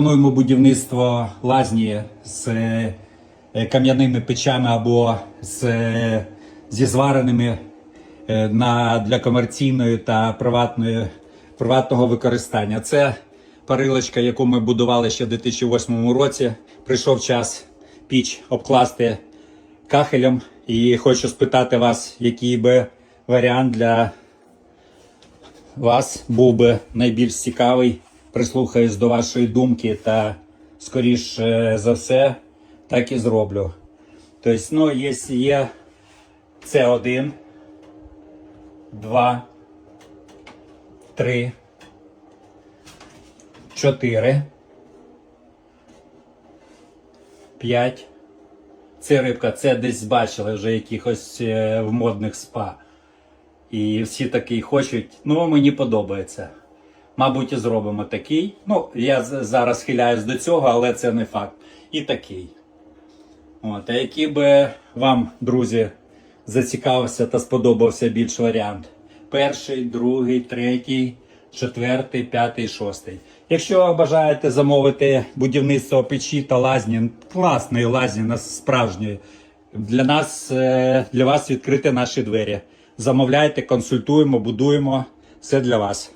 Плануємо будівництво лазні з е, кам'яними печами або з, е, зі звареними е, на, для комерційної та приватної, приватного використання. Це парилочка, яку ми будували ще в 2008 році. Прийшов час піч обкласти кахелем. І хочу спитати вас, який би варіант для вас був би найбільш цікавий, прислухаюсь до вашої думки та скоріш за все так і зроблю. Тобто, ну, є, є це один, два, три, чотири, п'ять. Це рибка, це десь бачили вже якихось е, в модних спа. І всі такі хочуть. Ну, мені подобається. Мабуть, і зробимо такий. Ну, я зараз схиляюсь до цього, але це не факт. І такий. От, а який би вам, друзі, зацікавився та сподобався більш варіант? Перший, другий, третій, четвертий, п'ятий, шостий. Якщо бажаєте замовити будівництво печі та лазні, класної лазні, нас справжньої, для нас, е, для вас відкриті наші двері. Замовляйте, консультуємо, будуємо. Все для вас.